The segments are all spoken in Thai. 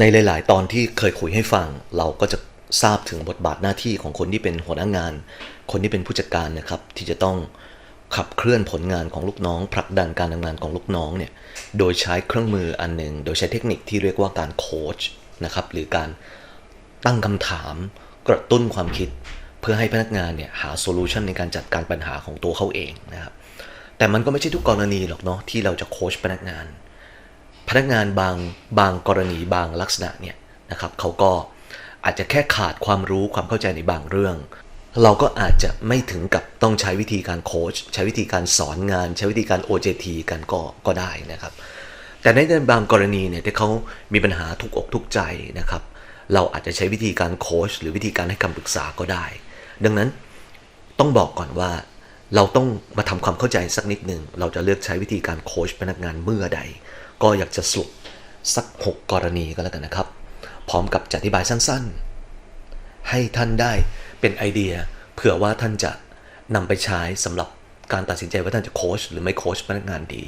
ในหลาย ๆ ตอนที่เคยคุยให้ฟัง เราก็จะทราบถึงบทบาทหน้าที่ของคนที่เป็นหัวหน้างาน คนที่เป็นผู้จัดการนะครับ ที่จะต้องขับเคลื่อนผลงานของลูกน้องผลักดันการทำงานของลูกน้องเนี่ยโดยใช้เครื่องมืออันหนึ่ง โดยใช้เทคนิคที่เรียกว่าการโค้ชนะครับหรือการตั้งคำถามกระตุ้นความคิด เพื่อให้พนักงานเนี่ยหาโซลูชันในการจัดการปัญหาของตัวเขาเองนะครับแต่มันก็ไม่ใช่ทุกกรณีหรอกเนาะที่เราจะโค้ชพนักงาน พนักงานบางบางกรณีบางลักษณะเนี่ยนะครับเขาก็อาจจะแค่ขาดความรู้ความเข้าใจในบางเรื่อง เราก็อาจจะไม่ถึงกับต้องใช้วิธีการโค้ชใช้วิธีการสอนงาน ใช้วิธีการ OJT กันก็ก็ได้นะครับ แต่ในบางกรณีเนี่ยที่เขามีปัญหาทุกอกทุกใจนะครับ เราอาจจะใช้วิธีการโค้ชหรือวิธีการให้คำปรึกษาก็ได้ ดังนั้นต้องบอกก่อนว่าเราต้องมาทำความเข้าใจสักนิดหนึ่ง เราจะเลือกใช้วิธีการโค้ชพนักงานเมื่อใด ก็อยากจะสรุปสัก 6 กรณีก็แล้วกันนะครับ พร้อมกับจะอธิบายสั้นๆ ให้ท่านได้เป็นไอเดียเผื่อว่าท่านจะนำไปใช้สำหรับการตัดสินใจว่าท่านจะโค้ชหรือไม่โค้ชพนักงานดี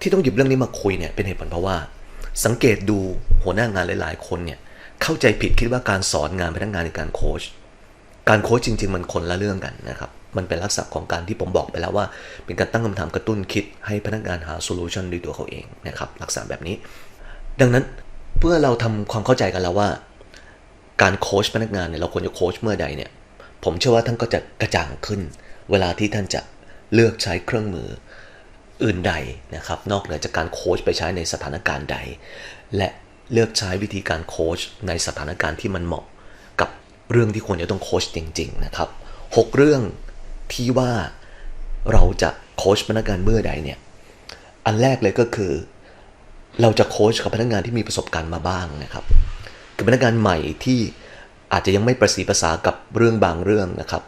ที่ต้องหยิบเรื่องนี้มาคุยเนี่ยเป็นเหตุผลเพราะว่า สังเกตดูหัวหน้างานหลายๆ คนเนี่ยเข้าใจผิดคิดว่าการสอนงานพนักงานในการโค้ชการโค้ชจริง ๆ มันคนละเรื่องกันนะครับ มันเป็นลักษณะของการที่ผมบอกไปแล้วว่า เป็นการตั้งคำถามกระตุ้นคิดให้พนักงานหาโซลูชันด้วยตัวเขาเองนะครับลักษณะแบบนี้ ดังนั้นเพื่อเราทำความเข้าใจกันแล้วว่า การโค้ชพนักงานเนี่ยเราควรจะโค้ชเมื่อใดเนี่ยผมเชื่อว่าท่านก็จะกระจ่างขึ้น เวลาที่ท่านจะเลือกใช้เครื่องมืออื่นใดนะครับ นอกเหนือจากการโค้ชไปใช้ในสถานการณ์ใด และเลือกใช้วิธีการโค้ชในสถานการณ์ที่มันเหมาะกับเรื่องที่ควรจะต้องโค้ชจริง ๆ นะครับหกเรื่อง ที่ว่าเราจะโค้ชพนักงานเมื่อใดเนี่ย อันแรกเลยก็คือ เราจะโค้ชกับพนักงานที่มีประสบการณ์มาบ้างนะครับ คือพนักงานใหม่ที่อาจจะยังไม่ประสีภาษากับเรื่องบางเรื่องนะครับ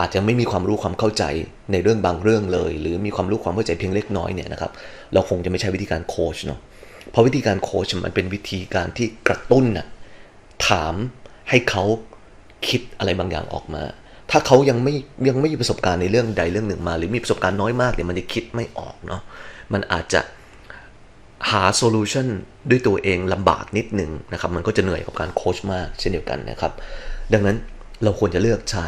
อาจจะไม่มีความรู้ความเข้าใจในเรื่องบางเรื่องเลย หรือมีความรู้ความเข้าใจเพียงเล็กน้อยเนี่ยนะครับ เราคงจะไม่ใช้วิธีการโค้ชเนาะ เพราะวิธีการโค้ชมันเป็นวิธีการที่กระตุ้นนะถามให้เขาคิดอะไรบางอย่างออกมา ถ้าเขายังไม่ยังไม่มีประสบการณ์ในเรื่องใดเรื่องหนึ่งมา หรือมีประสบการณ์น้อยมากเนี่ยมันจะคิดไม่ออกเนาะมันอาจจะหาโซลูชันด้วยตัวเองลำบากนิดหนึ่งนะครับ มันก็จะเหนื่อยกับการโค้ชมากเช่นเดียวกันนะครับ ดังนั้นเราควรจะเลือกใช้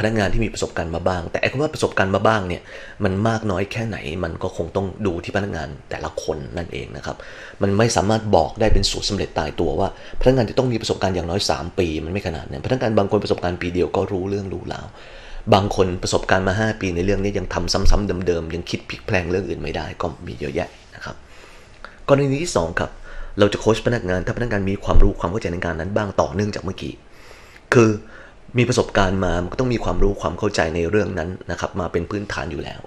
พนักงานที่มีประสบการณ์มาบ้าง แต่ไอ้คำว่าประสบการณ์มาบ้างเนี่ยมันมากน้อยแค่ไหนมันก็คงต้องดูที่พนักงานแต่ละคนนั่นเองนะครับมันไม่สามารถบอกได้เป็นสูตรสำเร็จตายตัวว่า พนักงานจะต้องมีประสบการณ์อย่างน้อย 3 ปี มันไม่ขนาดนั้นพนักงานบางคนประสบการณ์ปีเดียวก็รู้เรื่องรู้ราวบางคนประสบการณ์มา 5 ปีในเรื่องนี้ยังทำซ้ำๆเดิมๆยังคิดพลิกแพลงเรื่องอื่นไม่ได้ก็มีเยอะแยะนะครับกรณีที่2ครับเราจะโค้ชพนักงานถ้าพนักงานมีความรู้ความเข้าใจในการนั้นบ้างต่อเนื่องจากเมื่อกี้คือ มีประสบการณ์มามันก็ต้องมีความรู้ความเข้าใจในเรื่องนั้นนะครับมาเป็นพื้นฐานอยู่แล้ว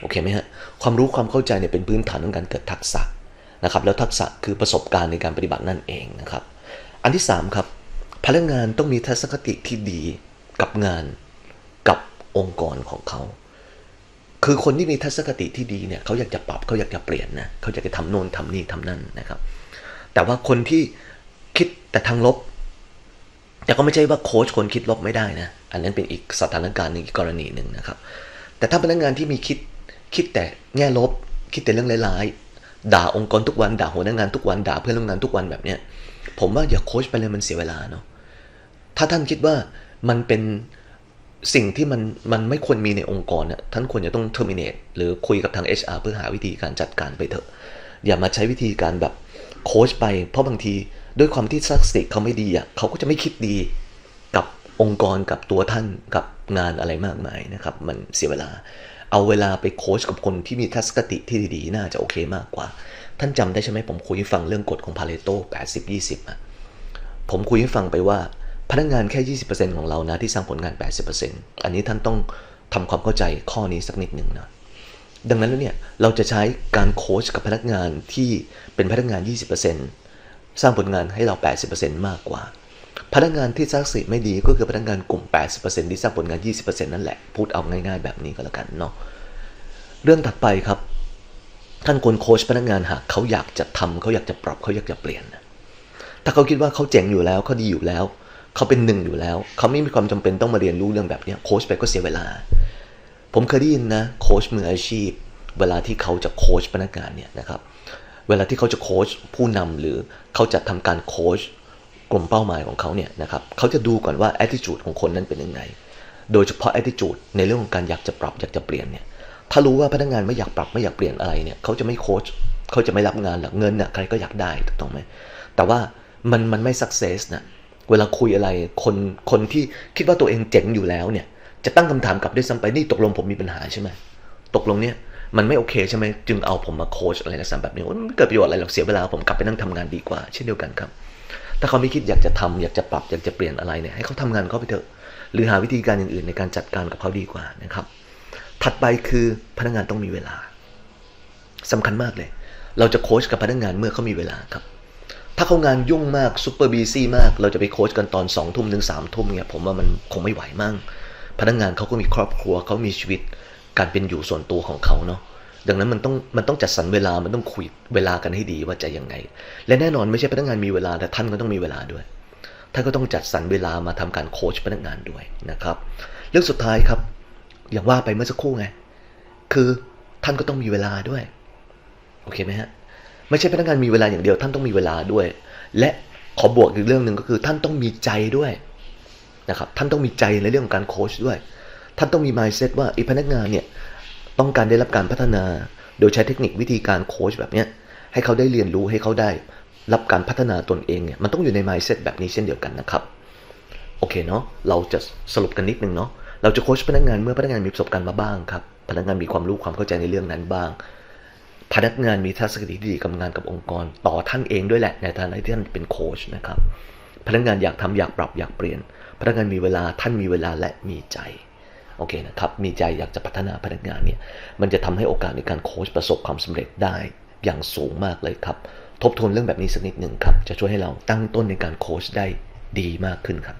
โอเคไหมฮะความรู้ความเข้าใจเนี่ยเป็นพื้นฐานของการเกิดทักษะนะครับแล้วทักษะคือประสบการณ์ในการปฏิบัตินั่นเองนะครับ อันที่3ครับพนักงานต้องมีทัศนคติที่ดีกับงานกับองค์กรของเขา คือคนที่มีทัศนคติที่ดีเนี่ยเขาอยากจะปรับเขาอยากจะเปลี่ยนนะเขาอยากจะทำโน่นทำนี่ทำนั่นนะครับ แต่ว่าคนที่คิดแต่ทางลบ แต่ก็ไม่ใช่ว่าโค้ชคนคิดลบไม่ได้นะ อันนั้นเป็นอีกสถานการณ์หนึ่งอีกกรณีหนึ่งนะครับ แต่ถ้าพนักงานที่มีคิดคิดแต่แง่ลบ คิดแต่เรื่องร้ายๆด่าองค์กรทุกวันด่าหัวหน้างานทุกวันด่าเพื่อนร่วมงานทุกวันแบบเนี้ยผมว่าอย่าโค้ชไปเลยมันเสียเวลาเนาะถ้าท่านคิดว่ามันเป็นสิ่งที่มันมันไม่ควรมีในองค์กรเนี่ยท่านควรจะต้อง terminate หรือคุยกับทาง HR เพื่อหาวิธีการจัดการไปเถอะ อย่ามาใช้วิธีการแบบโค้ชไป เพราะบางที ด้วยความที่ทักษะเขาไม่ดีอะเขาก็จะไม่คิดดีกับองค์กรกับตัวท่านกับงานอะไรมากมายนะครับ มันเสียเวลา เอาเวลาไปโค้ชกับคนที่มีทัศนคติที่ดีๆ น่าจะโอเคมากกว่า ท่านจำได้ใช่ไหมผมคุยให้ฟังเรื่องกฎของพาเลโต80-20อะผมคุยให้ฟังไปว่าพนักงานแค่ 20%ของเรานะที่สร้างผลงาน 80%อันนี้ท่านต้องทำความเข้าใจข้อนี้สักนิดหนึ่งนะดังนั้นแล้วเนี่ยเราจะใช้การโค้ชกับพนักงานที่เป็นพนักงาน 20% สร้างผลงานให้เรา 80%มากกว่า พนักงานที่สร้างสิไม่ดีก็คือพนักงานกลุ่ม 80%ที่สร้างผลงาน 20%นั่นแหละ พูดเอาง่าย ๆ แบบนี้ก็แล้วกันเนาะ เรื่องถัดไปครับ ท่านควรโค้ชพนักงานหากเขาอยากจะทำเขาอยากจะปรับเขาอยากจะเปลี่ยน ถ้าเขาคิดว่าเขาเจ๋งอยู่แล้วเขาดีอยู่แล้ว เขาเป็นหนึ่งอยู่แล้ว เขาไม่มีความจำเป็นต้องมาเรียนรู้เรื่องแบบนี้โค้ชไปก็เสียเวลา ผมเคยได้ยินนะโค้ชมืออาชีพ เวลาที่เขาจะโค้ชพนักงานเนี่ยนะครับ เวลาที่เขาจะโค้ชผู้นำหรือเขาจะทำการโค้ชกลุ่มเป้าหมายของเขาเนี่ยนะครับเขาจะดูก่อนว่า attitude ของคนนั้นเป็นยังไง โดยเฉพาะ attitude ในเรื่องของการอยากจะปรับอยากจะเปลี่ยนเนี่ย ถ้ารู้ว่าพนักงานไม่อยากปรับไม่อยากเปลี่ยนอะไรเนี่ยเขาจะไม่โค้ชเขาจะไม่รับงานหรอกเงินน่ะใครก็อยากได้ถูกต้องไหมแต่ว่ามันมันไม่ success นะเวลาคุยอะไรคนคนที่คิดว่าตัวเองเจ๋งอยู่แล้วเนี่ยจะตั้งคำถามกลับด้วยซ้ำไปนี่ตกลงผมมีปัญหาใช่ไหมตกลงเนี่ย มันไม่โอเคใช่ไหมจึงเอาผมมาโค้ชอะไรลักษณะแบบนี้มันไม่เกิดประโยชน์อะไรหรอกเสียเวลาผมกลับไปนั่งทำงานดีกว่า เช่นเดียวกันครับ ถ้าเขาไม่คิดอยากจะทำอยากจะปรับอยากจะเปลี่ยนอะไรเนี่ยให้เขาทำงานเขาไปเถอะ หรือหาวิธีการอย่างอื่นในการจัดการกับเขาดีกว่านะครับ ถัดไปคือพนักงานต้องมีเวลาสำคัญมากเลย เราจะโค้ชกับพนักงานเมื่อเขามีเวลาครับถ้าเขางานยุ่งมากซูเปอร์บีซี่มาก เราจะไปโค้ชกันตอน2องทุ่มถึงสามทุ่มเนี่ยผมว่ามันคงไม่ไหวมั่งพนักงานเขาก็มีครอบครัวเขามีชีวิต การเป็นอยู่ส่วนตัวของเขาเนาะดังนั้นมันต้องมันต้องจัดสรรเวลามันต้องคุยเวลากันให้ดีว่าจะยังไง และแน่นอนไม่ใช่พนักงานมีเวลาแต่ท่านก็ต้องมีเวลาด้วยท่านก็ต้องจัดสรรเวลามาทำการโค้ชพนักงานด้วยนะครับ เรื่องสุดท้ายครับอย่างว่าไปเมื่อสักครู่ไงคือท่านก็ต้องมีเวลาด้วยโอเคไหมฮะไม่ใช่พนักงานมีเวลาอย่างเดียว ท่านต้องมีเวลาด้วย และขอบวกอีกเรื่องหนึ่งก็คือท่านต้องมีใจด้วยนะครับท่านต้องมีใจในเรื่องของการโค้ชด้วย ท่านต้องมี mindset ว่าไอ้พนักงานเนี่ยต้องการได้รับการพัฒนา โดยใช้เทคนิควิธีการโค้ชแบบเนี้ยให้เขาได้เรียนรู้ให้เขาได้รับการพัฒนาตนเองเนี่ยมันต้องอยู่ใน mindset แบบนี้เช่นเดียวกันนะครับ โอเคเนาะเราจะสรุปกันนิดนึงเนาะเราจะโค้ชพนักงานเมื่อพนักงานมีประสบการณ์มาบ้างครับพนักงานมีความรู้ความเข้าใจในเรื่องนั้นบ้าง พนักงานมีทัศนคติที่ดีกับงานกับองค์กร ต่อท่านเองด้วยแหละในฐานะที่ท่านเป็นโค้ชนะครับพนักงานอยากทำอยากปรับอยากเปลี่ยน พนักงานมีเวลาท่านมีเวลาและมีใจ โอเคนะครับ มีใจอยากจะพัฒนาพนักงานเนี่ย มันจะทำให้โอกาสในการโค้ชประสบความสำเร็จได้อย่างสูงมากเลยครับ ทบทวนเรื่องแบบนี้สักนิดหนึ่งครับ จะช่วยให้เราตั้งต้นในการโค้ชได้ดีมากขึ้นครับ